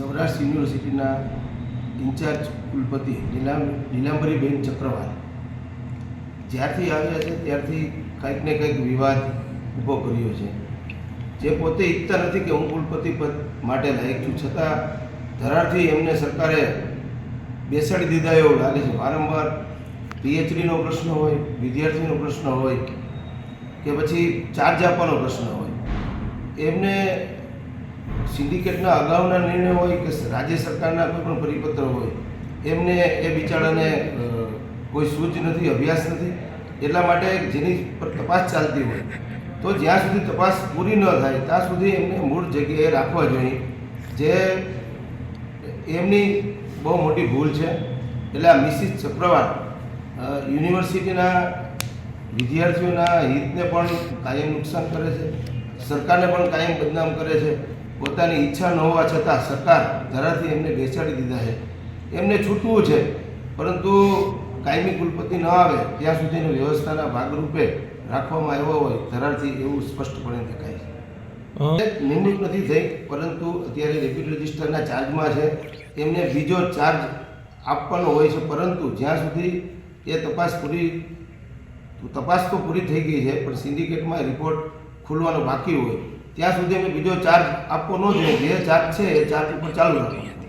સૌરાષ્ટ્ર યુનિવર્સિટીના ઇન્ચાર્જ કુલપતિ નીલામ નીલાંબરીબેન ચક્રવાલ. જ્યારથી આવ્યા છે, ત્યારથી કંઈક ને કંઈક વિવાદ ઊભો કર્યો છે. જે પોતે ઈચ્છતા નથી કે હું કુલપતિ પદ માટે લાયક છું. છતાં ધરારથી એમને સરકારે બેસાડી દીધા એવું લાગે છે. વારંવાર પીએચડીનો પ્રશ્ન હોય, વિદ્યાર્થીનો પ્રશ્ન હોય, કે પછી ચાર્જ આપવાનો પ્રશ્ન હોય. એમને સિન્ડિકેટના અગાઉના નિર્ણય હોય કે રાજ્ય સરકારના કોઈ પણ પરિપત્ર હોય, એમને એ બિચારાને કોઈ સૂચ નથી, અભ્યાસ નથી, એટલા માટે જેની પર તપાસ ચાલતી હોય. તો જ્યાં સુધી તપાસ પૂરી ન થાય, ત્યાં સુધી એમને મૂળ જગ્યાએ રાખવા જોઈએ. જે એમની બહુ મોટી ભૂલ છે. એટલે આ મિસિસ ચક્રવાત યુનિવર્સિટીના વિદ્યાર્થીઓના હિતને પણ કાયમ નુકસાન કરે છે. સરકારને પણ કાયમ બદનામ કરે છે. પોતાની ઈચ્છા ન હોવા છતાં સરકાર ધરાથી એમને બેસાડી દીધા છે. એમને છૂટવું છે પરંતુ કાયમી કુલપતિ ન આવે ત્યાં સુધીની વ્યવસ્થાના ભાગરૂપે રાખવામાં આવ્યો હોય ધરારથી એવું સ્પષ્ટપણે દેખાય છે. નિમણૂક નથી થઈ પરંતુ અત્યારે ડેપ્યુટી રજિસ્ટરના ચાર્જમાં છે. એમને બીજો ચાર્જ આપવાનો હોય છે પરંતુ જ્યાં સુધી એ તપાસ પૂરી તપાસ તો પૂરી થઈ ગઈ છે પણ સિન્ડિકેટમાં રિપોર્ટ ખુલવાનો બાકી હોય. ત્યાં સુધી અમે બીજો ચાર્જ આપવો ન જોઈએ. જે ચાર્જ છે એ ચાર્જ ઉપર ચાલુ રાખવાનો